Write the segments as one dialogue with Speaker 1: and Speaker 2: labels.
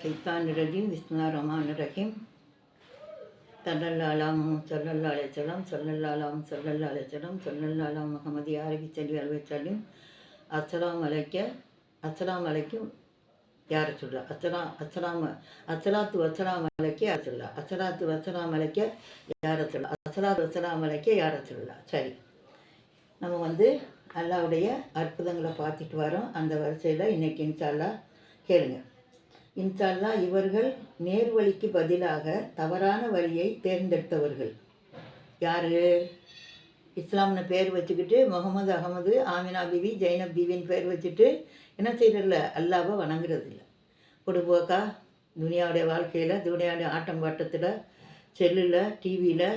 Speaker 1: ஷைத்தான் ரஜீம் விஸ்மில்லா ரஹ்மான் ரஹீம். சல்லல்லாலாம் சல்லல்லா அலைச்சலாம் சல்லல்லாலாம் சல்லல்லா அலைச்சலாம் சல்லல்லாலாம் முகமது யாரபி சல்லி அலுவலம் அஸ்ஸலாம் அலைக்க அஸ்ஸலாம் அலைக்கும் யார சொல்லா அஸ்ஸலாம் அஸ்ஸலாம் அஸ்ஸலாத்து வசலாம் அலைக்க யார சொல்லா அஸ்ஸலாத்து வசலாம் அலைக்க யார சொல்லா அஸ்ஸலாத்து வசலாம் அலைக்க யார சொல்லா சரி. நம்ம வந்து அல்லாவுடைய அற்புதங்களை பார்த்துட்டு வரோம். அந்த வரிசையில் இன்னைக்கு இன்ஷால்லா கேளுங்கள் இன்ஷால்லா இவர்கள் நேர்வழிக்கு பதிலாக தவறான வழியை தேர்ந்தெடுத்தவர்கள். யார்? இஸ்லாம்னு பேர் வச்சுக்கிட்டு முகமது அகமது ஆமினா பிவி ஜைனப் பிவின்னு பேர் வச்சுட்டு என்ன செய்யறதில்ல அல்லாவை வணங்குறதில்ல. பொடுபோக்கா துனியாவுடைய வாழ்க்கையில் துனியாவுடைய ஆட்டம் பாட்டத்தில் செல்லில் டிவியில்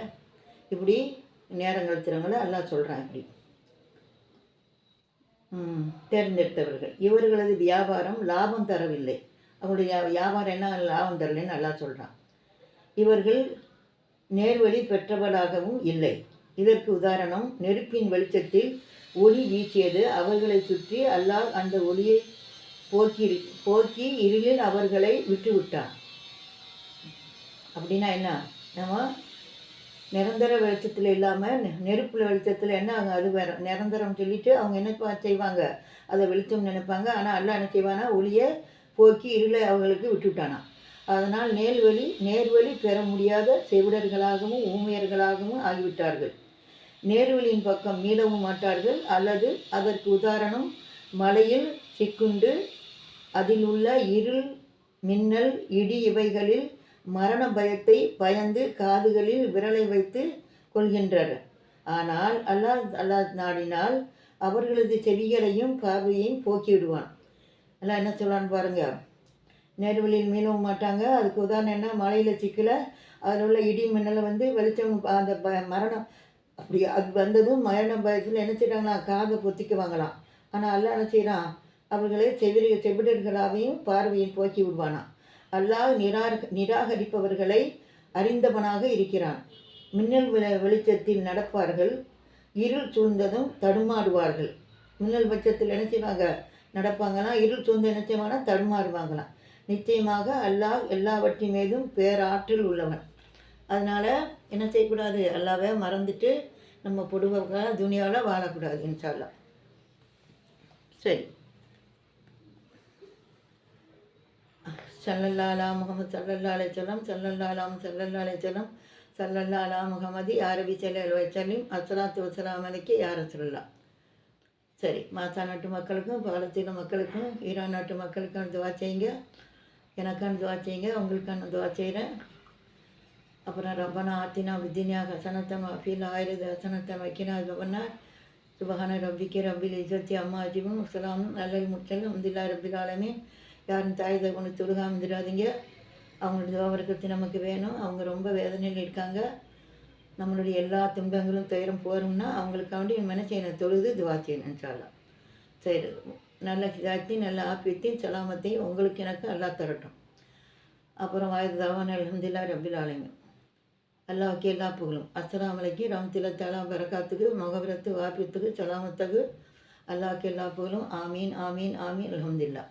Speaker 1: இப்படி நேரம் திறங்களை எல்லாம் சொல்கிறான் இப்படி. தேர்ந்தெடுத்தவர்கள். இவர்களது வியாபாரம் லாபம் தரவில்லை. அவருடைய வியாபாரம் என்ன லாபம் தரலைன்னு நல்லா சொல்கிறான் இவர்கள் நேர்வழி பெற்றவர்களாகவும் இல்லை. இதற்கு உதாரணம் நெருப்பின் வெளிச்சத்தில் ஒளி வீசியது அவர்களை சுற்றி அல்லாஹ் அந்த ஒளியை போக்கி போக்கி இருளில் அவர்களை விட்டுவிட்டான். அப்படின்னா என்ன? நம்ம நிரந்தர வெளிச்சத்தில் இல்லாமல் நெருப்பில் வெளிச்சத்தில் என்ன அவங்க அது வேற நிரந்தரம் சொல்லிட்டு அவங்க என்ன செய்வாங்க? அதை வெளிச்சம் நினைப்பாங்க. ஆனால் அல்லாஹ் என்ன செய்வானா ஒளியை போக்கி இருளை அவர்களுக்கு விட்டுவிட்டானா அதனால் நேர்வழி நேர்வழி பெற முடியாத செவிடர்களாகவும் ஊமையர்களாகவும் ஆகிவிட்டார்கள். நேர்வழியின் பக்கம் மீளவும் மாட்டார்கள். அல்லது அதற்கு உதாரணம் மலையில் சிக்குண்டு அதில் உள்ள இருள் மின்னல் இடி இவைகளில் மரண பயத்தை பயந்து காதுகளில் விரலை வைத்து கொள்கின்றனர் ஆனால் அல்லாஹ் அல்லாஹ் நாடினால் அவர்களது செவிகளையும் காவையையும் போக்கிவிடுவான். எல்லாம் என்ன சொல்கிறான்னு பாருங்கள் நேர்வழியில் மீளவும் மாட்டாங்க. அதுக்கு உதாரணம் என்ன? மலையில் சிக்கலை அதில் உள்ள இடி மின்னலை வந்து வெளிச்சம் அந்த ப மரணம் அப்படி அது வந்ததும் மரண பயத்தில் என்ன செய்கிறாங்களா காதை பொத்திக்குவாங்களாம் ஆனால் அல்ல என்ன செய்கிறான் அவர்களை செவிரி செவிடர்களாகவும் பார்வையும் போக்கி விடுவானாம். அல்லாஹ் நிராக நிராகரிப்பவர்களை அறிந்தவனாக இருக்கிறான். மின்னல் வெளி- வெளிச்சத்தில் நடப்பார்கள். இருள் சூழ்ந்ததும் தடுமாறுவார்கள். மின்னல் பட்சத்தில் என்ன செய்வாங்க? நடப்பாங்கன்னா இருள் சூழ்ந்து என்ன செய்வாங்கன்னா தடுமாறுவாங்களாம். நிச்சயமாக அல்லாஹ் எல்லாவற்றின் மீதும் பேராற்றல் உள்ளவன். அதனால் என்ன செய்யக்கூடாது? அல்லாவை மறந்துட்டு நம்ம பொடுவாக துனியாவில் வாழக்கூடாது இன்ஷால்லா சரி. சல்லல்லாலா முகமது சல்லல்லா சொல்லம் சல்லல்லாலாம் சல்லல்லாலே சொல்லம் சல்லல்லாலா முகமது யாரபி முகமதி அசலாத்து சல்லல் வச்சலிம் வசலாம் அலைக்கு சொல்லலாம் சரி மாசா நாட்டு மக்களுக்கும் பாலத்தீன மக்களுக்கும் ஈரான் நாட்டு மக்களுக்கும் துவா செய்யுங்க. எனக்கான துவா செய்யுங்க உங்களுக்கான துவா செய்கிறேன் அப்புறம் ரப்பனா ஆத்தினா வித்தினியா ஹசனத்தம் அஃபீல் ஆயிரது ஹசனத்தம் வைக்கினா ரப்பனா. சுபஹான ரப்பிக்கு ரப்பில் இசத்தி அம்மா அஜிபும் அஸ்லாம் நல்லல் முச்சல் அம்துல்லா ரப்பில் ஆலமே யாரும் தாயதை கொண்டு தொழுகாம இருந்துடாதீங்க அவங்களோட துவாவரக்கத்து நமக்கு வேணும். அவங்க ரொம்ப வேதனையில் இருக்காங்க. நம்மளுடைய எல்லா துன்பங்களும் துயரம் போகிறோம்னா அவங்களுக்காண்டி நம்ம செய்யணும் தொழுது துவா செய்யணும் இன்ஷால்லா சரி நல்ல ஹிதாயத்தையும் நல்ல ஆப்பியத்தையும் சலாமத்தையும் உங்களுக்கு எனக்கு அல்லா தரட்டும். அப்புறம் வாயுது தவான் அலமதுல்லா ரபில் ஆலமி அல்லாவுக்கு எல்லா புகழும். அஸ்லாம் அலைக்கு ரம்தில தலா பரக்காத்துக்கு மகபிரத்து வாப்பியத்துக்கு சலாமத்துக்கு அல்லாவுக்கு எல்லா புகழும். ஆமீன் ஆமீன் ஆமீன் அலமதுல்லா